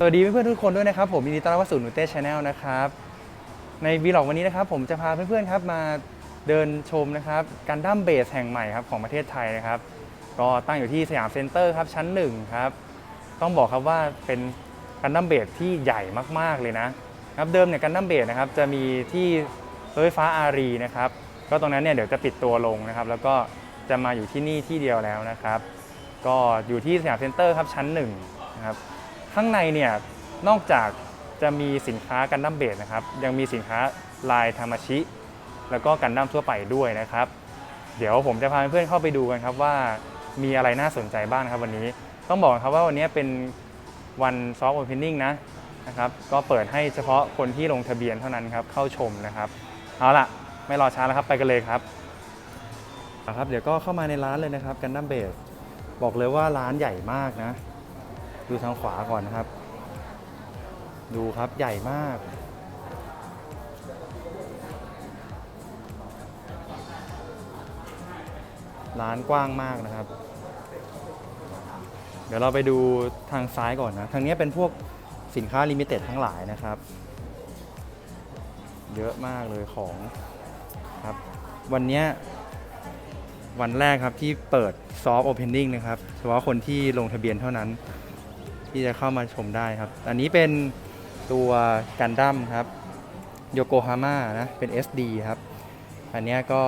สวัสดีเพื่อนๆทุกคนด้วยนะครับผมยินดีต้อนรับเข้าสู่นูเต้ชาแนลนะครับ ในวีล็อกวันนี้นะครับ ผมจะพาเพื่อนๆครับมาเดินชมนะครับการดั้มเบสแห่งใหม่ครับของประเทศไทยนะครับก็ตั้งอยู่ที่สยามเซ็นเตอร์ครับชั้นหนึ่งครับต้องบอกครับว่าเป็นการดั้มเบสที่ใหญ่มากๆเลยนะครับเดิมเนี่ยการดั้มเบสนะครับจะมีที่รถไฟฟ้าอารีนะครับก็ตรงนั้นเนี่ยเดี๋ยวจะปิดตัวลงนะครับ แล้วก็จะมาอยู่ที่นี่ที่เดียวแล้วนะครับ ก็อยู่ที่สยามเซ็นเตอร์ครับชั้นหนึ่งนะครับ ข้างในเนี่ยนอกจากจะมีสินค้ากันดั้มเบสนะครับ ยังมีสินค้าลายธรรมชิ แล้วก็กันดั้มทั่วไปด้วยนะครับ เดี๋ยวผมจะพาเพื่อนๆเข้าไปดูกันครับว่ามีอะไรน่าสนใจบ้างครับวันนี้ ต้องบอกครับว่าวันนี้เป็นวันซอฟต์โอเพนนิ่งนะนะครับก็เปิดให้เฉพาะคนที่ลงทะเบียนเท่านั้นครับเข้าชมนะครับเอาล่ะไม่รอช้าแล้วครับไปกันเลยครับครับ เดี๋ยวก็เข้ามาในร้านเลยนะครับกันดั้มเบสบอกเลยว่าร้านใหญ่มากนะ ดูทางขวาก่อนนะครับ ดูครับใหญ่มาก ร้านกว้างมากนะครับ เดี๋ยวเราไปดูทางซ้ายก่อนนะ ทางนี้เป็นพวกสินค้าลิมิเต็ดทั้งหลายนะครับ เยอะมากเลยของครับ วันนี้วันแรกครับที่เปิดซอฟต์โอเพนนิ่งนะครับเฉพาะคนที่ลงทะเบียนเท่านั้น ที่จะเข้ามาชมได้ครับ อันนี้เป็นตัวกันดั้มครับโยโกฮาม่านะ เป็น SD ครับ อันนี้ก็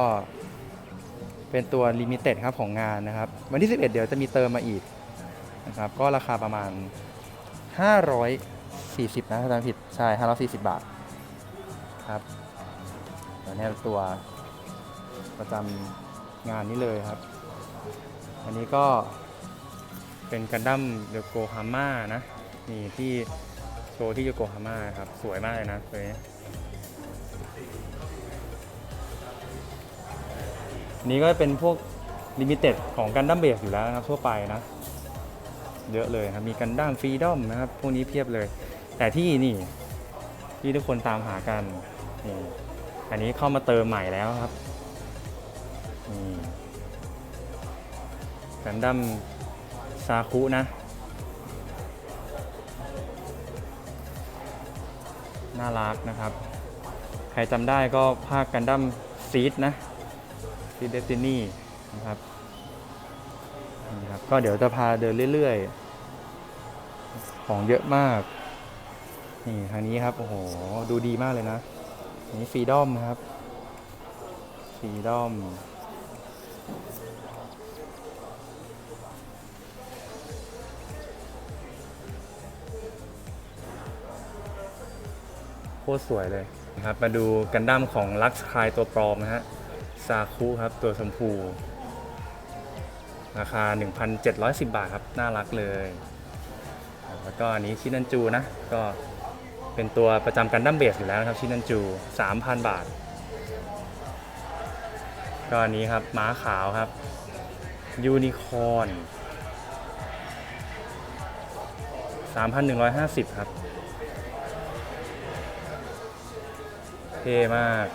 เป็นตัวลิมิเต็ดครับของงานนะครับ วันที่ 11 เดี๋ยวจะมีเติมมาอีกนะครับ ก็ราคาประมาณ 540 นะถ้าจำผิด ใช่ 540 บาทครับอันนี้ตัวประจำงานนี้เลยครับ อันนี้ก็ เป็นกันดั้มโยโกฮาม่านะนี่ที่โชว์ที่โยโกฮาม่าครับ สวยมากเลยนะตัวนี้นนี้ก็เป็นพวกลิมิเต็ดของกันดั้มเบสอยู่แล้วนะครับทั่วไปนะ เยอะเลยครับมีกันดั้มฟรีดอมนะครับ พวกนี้เพียบเลย แต่ที่นี่ที่ทุกคนตามหากันนี่อันนี้เข้ามาเติมใหม่แล้วครับนี่กันดั้ม ซาคุนะ น่ารักนะครับ ใครจำได้ก็ภาคกันดั้มซีดนะซีดเดสตินีนะครับนี่ครับ ก็เดี๋ยวจะพาเดินเรื่อยๆ ของเยอะมาก นี่ทางนี้ครับ โอ้โห ดูดีมากเลยนะนนี่ฟรีดอมนะครับฟรีดอม ตรสวยเลยนะครับมาดูกันดั้มของลักซ์คลายตัวปลอมนะฮะซาคุครับตัวชมพู ราคา 1,710 บาทครับ น่ารักเลย แล้วก็อันนี้ชินันจูนะ ก็เป็นตัวประจำกันดั้มเบสอยู่แล้วนะครับชินันจู 3,000 บาท ก็อันนี้ครับม้าขาวครับยูนิคอร์น3,150 ครับ เท่มาก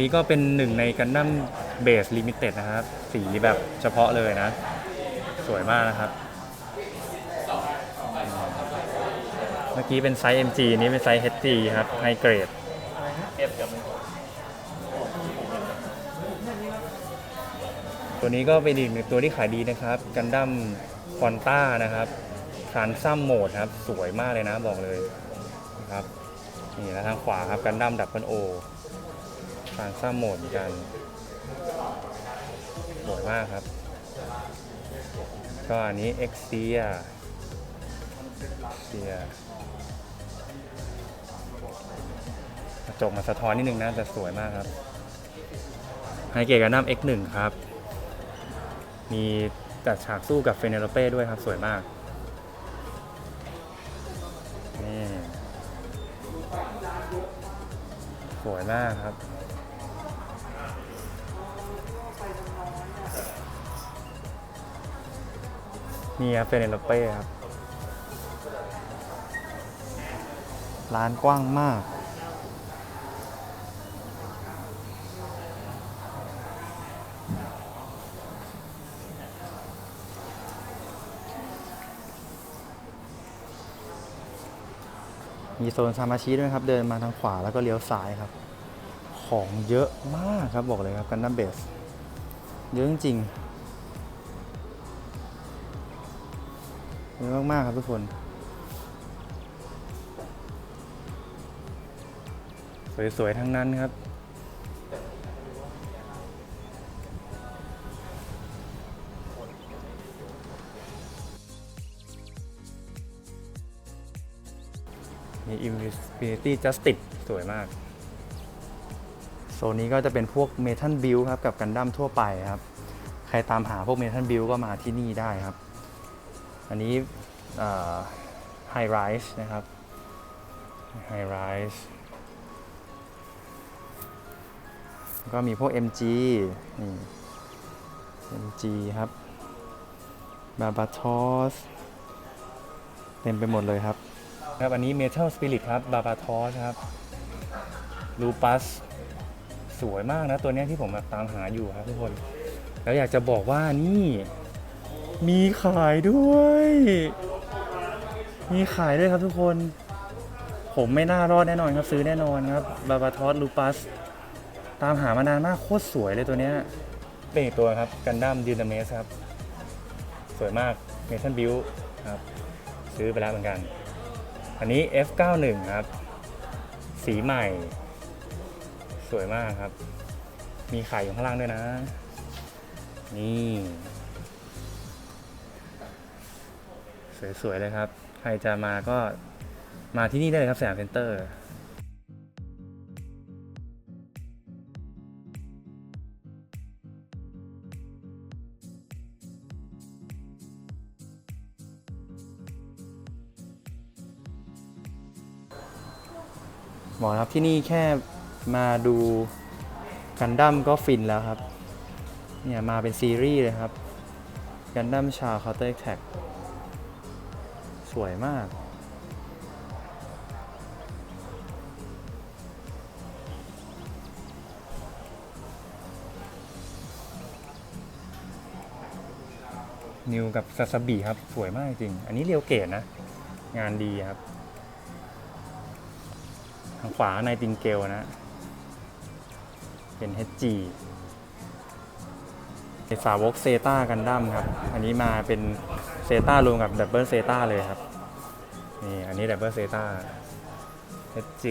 นี่ก็เป็นหนึ่งในกันดั้มเบสลิมิเต็ดนะครับ สีแบบเฉพาะเลยนะ สวยมากนะครับ เมื่อกี้เป็นไซส์ MG นี่เป็นไซส์ HG ครับไฮเกรดตัวนี้ก็เป็นอีกหนึ่งตัวที่ขายดีนะครับกันดั้มฟอนต้านะครับทานซัมโหมดครับ สวยมากเลยนะบอกเลยนะครับนี่แล้วทางขวาครับกันดั้มดับเบิลโอ ทรานซัมโหมดกันสวยมากครับ ก็อันนี้ e x t e r e x t e r กระจกมาสะท้อนนิดนึงนะแต่สวยมากครับไฮเกตกันดั้ม X1 ครับ มีจัดฉากสู้กับเฟเนโลเป้ด้วยครับสวยมากนี่สวยมากครับ นี่ครับเฟเนโลเป้ครับ ร้านกว้างมาก มีโซนซามาชิด้วยครับ เดินมาทางขวาแล้วก็เลี้ยวซ้ายครับ ของเยอะมากครับบอกเลยครับกันดั้มเบส เยอะจริงๆ เยอะมากๆครับทุกคน สวย ๆ ทั้งนั้นครับ มี Infinity Justice สวยมาก โซนนี้ก็จะเป็นพวกเมทัลบิลครับ กับกันดั้มทั่วไปครับ ใครตามหาพวกเมทัลบิลก็มาที่นี่ได้ครับ อันนี้ไฮไรส์นะครับไฮไรส์ก็มีพวก MG นี่ MG ครับบาบาทอสเต็มไปหมดเลยครับ ครับ อันนี้ Metal Spirit ครับบาบาทอสครับลูปัสสวยมากนะ ตัวนี้ที่ผมตามหาอยู่ครับทุกคน แล้วอยากจะบอกว่านี่ มีขายด้วย มีขายด้วยครับทุกคน ผมไม่น่ารอดแน่นอนครับ ซื้อแน่นอนครับบาบาทอสลูปัส ตามหามานานมากโคตรสวยเลยตัวเนี้ยเป็นอีกตัวครับกันดั้มดินาเมสครับ สวยมากเมทัลบิวครับ ซื้อไปแล้วเหมือนกัน อันนี้ F91 ครับ สีใหม่ สวยมากครับ มีขายอยู่ข้างล่างด้วยนะ นี่ สวยๆเลยครับ ใครจะมาก็มาที่นี่ได้เลยครับสยามเซ็นเตอร์บอกครับที่นี่แค่มาดูกันดั้มก็ฟินแล้วครับ เนี่ยมาเป็นซีรีส์เลยครับกันดั้มชาคาร์เตอร์แท็ก สวยมาก นิวกับซาซาบิครับ สวยมากจริง อันนี้เรียวเกตนะ งานดีครับ ทางขวาในติงเกลนะ เป็น HG เป็น สาวกเซตากันดั้มครับ อันนี้มาเป็นเซตารวมกับดับเบิลเซตาเลยครับ นี่ อันนี้ดับเบิลเซตา HG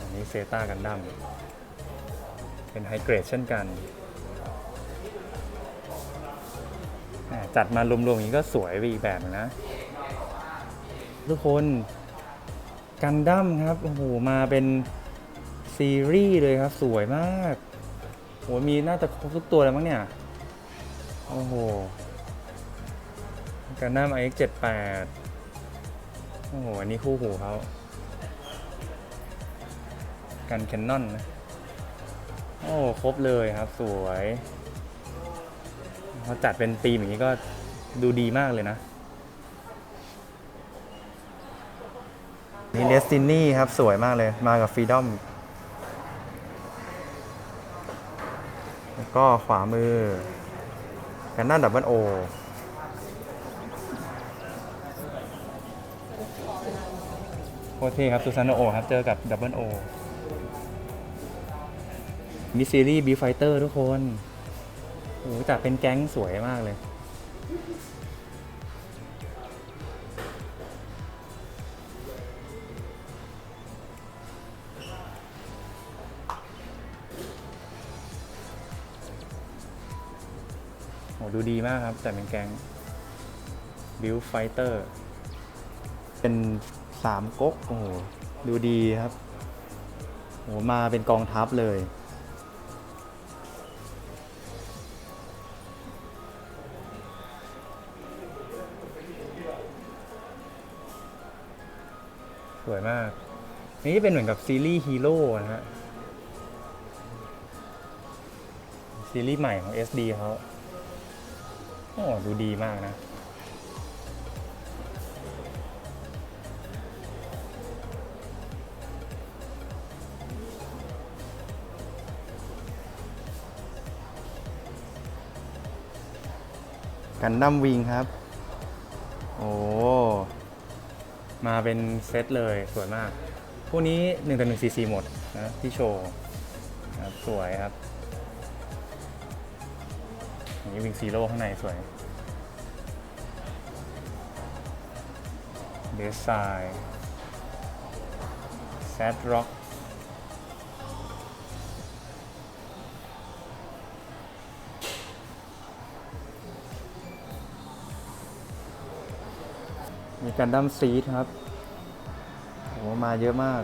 อันนี้เซตากันดั้มเป็นไฮเกรดเช่นกัน จัดมารวมๆอย่างนี้ก็สวยไปอีกแบบหนึงนะ ทุกคนกันดั้มครับ โอ้โห มาเป็น ซีรีส์เลยครับ สวยมากโหมีน่าจะครบทุกตัวแล้วมั้งเนี่ย โอ้โหกันดั้ม iX78 โอ้โห อันนี้คู่หูเขากันแคนนอนนะ โอ้ครบเลยครับ สวยเขาจัดเป็นธีมอย่างนี้ก็ดูดีมากเลยนะนี่เดสตินีครับ สวยมากเลย มากับฟรีดอม แล้ว ก็ขวามือกันนอนดับเบิลโอโคตรเท่ครับซูซานโอครับ เจอกับดับเบิลโอมีซีรีส์บีไฟเตอร์ทุกคนโอ้โหจัดเป็นแก๊งสวยมากเลย ดูดีมากครับ แต่เป็นแก๊งบิวไฟเตอร์ เป็นสามก๊กโอ้โหดูดีครับโหมาเป็นกองทัพเลย สวยมาก นี่เป็นเหมือนกับซีรีส์ฮีโร่นะฮะ ซีรีส์ใหม่ของ SD เขา โอ้ดูดีมากนะ กันดั้มวิงครับ โอ้ มาเป็นเซตเลยสวยมาก พวกนี้1ต่อ1 cc หมดนะที่โชว์นะครับสวยครับ นี่วิงซีโร่ข้างในสวยเดสไซแซดร็อกมีกันดั้มซีดครับโอ้มาเยอะมาก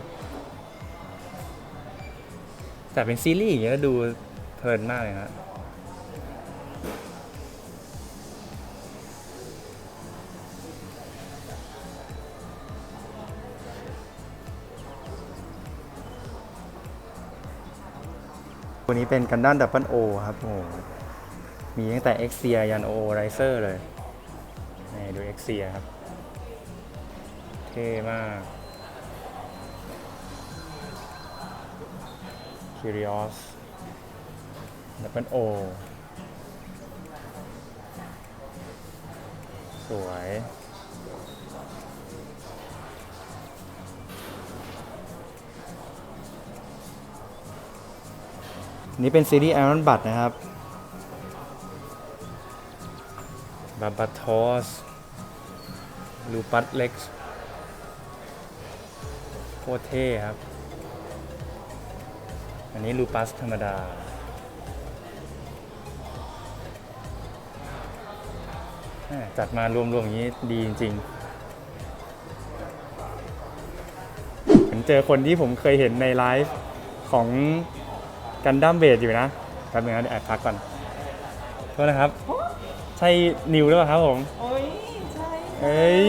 แต่เป็นซีรีส์อย่างเงี้ยดูเพลินมากเลยฮะ ตัวนี้เป็นกันดั้มดับเบิลโอครับโอ้มีตั้งแต่เอ็กเซียยันโอไรเซอร์เลยนี่ดูเอ็กเซียครับ เท่มาก Curious ดับเบิลโอสวย นี่เป็นซีรีส์ Iron b u d นะครับบาบาทอสลูปัสเล็กโคเท่ครับ อันนี้ลูปัสธรรมดา จัดมารวมๆอย่างนี้ดีจริงๆผมเจอคนที่ผมเคยเห็นในไลฟ์ของ กันดั้มเบดอยู่นะแป๊บนึงนะเดี๋ยวแอบพักก่อนโทษนะครับ ใช่นิวหรือเปล่าครับผม โอ้ยใช่ค่ะเอ้ย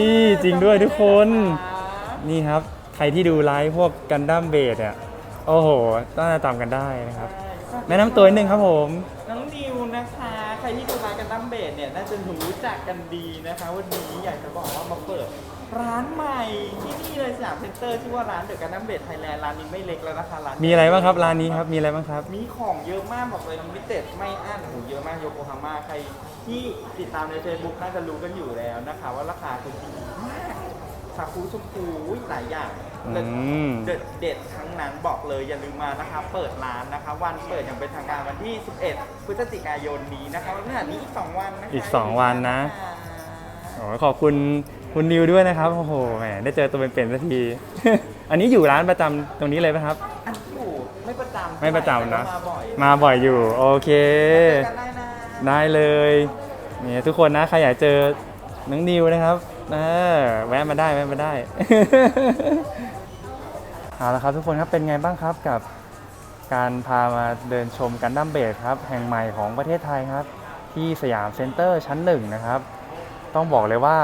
จริงด้วยทุกคนจำได้ไหมนี่ครับ ใครที่ดูไลฟ์พวกกันดั้มเบดเนี่ยโอ้โหน่าจะจำกันได้นะครับคะแนะนำตัวนิดนึงครับผม น้องนิวนะคะ ใครที่ดูรายการดัมเบดเนี่ยน่าจะรู้จักกันดีนะคะ วันนี้อยากจะบอกว่ามาเปิด ร้านใหม่ที่นี่เลยสยามเซ็นเตอร์ชื่อว่าร้านเดอะการดัมเบดไทยแลนด์ร้านนี้ไม่เล็กแล้วนะคะร้านมีอะไรบ้างครับร้านนี้ครับมีอะไรบ้างครับ มีของเยอะมากบอกเลยน้ำมิเต็ดไม่อั้นโอ้โหเยอะมากโยโกฮาม่าใครที่ติดตามใน Facebook น่าจะรู้กันอยู่แล้วนะคะ ว่าราคาคือดีมากสาคูชมพูอุ๊ยหลายอย่างอืมเด็ดเด็ดทั้งนั้นบอกเลยอย่าลืมมานะคะ เปิดร้านนะคะ วันเปิดอย่างเป็นทางการวันที่ 11 พฤศจิกายนนี้นะคะวันนี้อีก 2 วันนะคะอีกสองวันนะโอ้ขอบคุณ คุณนิวด้วยนะครับโอ้โหแหมได้เจอตัวเป็นๆสักที อันนี้อยู่ร้านประจำตรงนี้เลยไหมครับ อันที่อยู่ไม่ประจำไม่ประจำนะ แต่ก็มาบ่อยมาบ่อยอยู่ โอเค เจอกันได้นะได้เลยเนี่ยทุกคนนะใครอยากเจอน้องนิวนะครับเออแวะมาได้แวะมาได้ เอาละครับทุกคนครับเป็นไงบ้างครับกับการพามาเดินชมกันดั้มเบสครับ แห่งใหม่ของประเทศไทยครับ ที่สยามเซ็นเตอร์ชั้นหนึ่งนะครับ ต้องบอกเลยว่า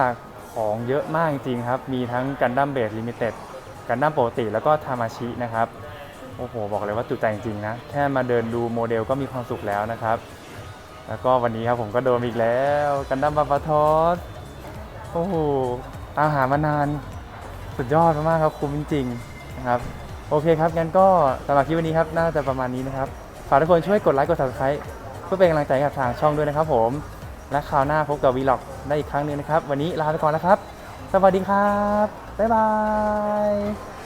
ของเยอะมากจริงครับ มีทั้งกันดั้มเบสลิมิเต็ดกันดั้มปกติแล้วก็ทามาชินะครับ โอ้โห บอกเลยว่าจุใจจริงๆนะ แค่มาเดินดูโมเดลก็มีความสุขแล้วนะครับ แล้วก็วันนี้ครับผมก็โดนอีกแล้วกันดั้มบาบาทอสโอ้โหตามหามานานสุดยอดมากๆครับคุ้มจริงๆนะครับโอเคครับงั้นก็สำหรับคลิปวันนี้ครับน่าจะประมาณนี้นะครับฝากทุกคนช่วยกดไลค์กด subscribe เพื่อเป็นกำลังใจกับทางช่องด้วยนะครับผม และคราวหน้าพบกับวีล็อกได้อีกครั้งหนึ่งนะครับ วันนี้ลาไปก่อนแล้วครับ สวัสดีครับ บ๊ายบาย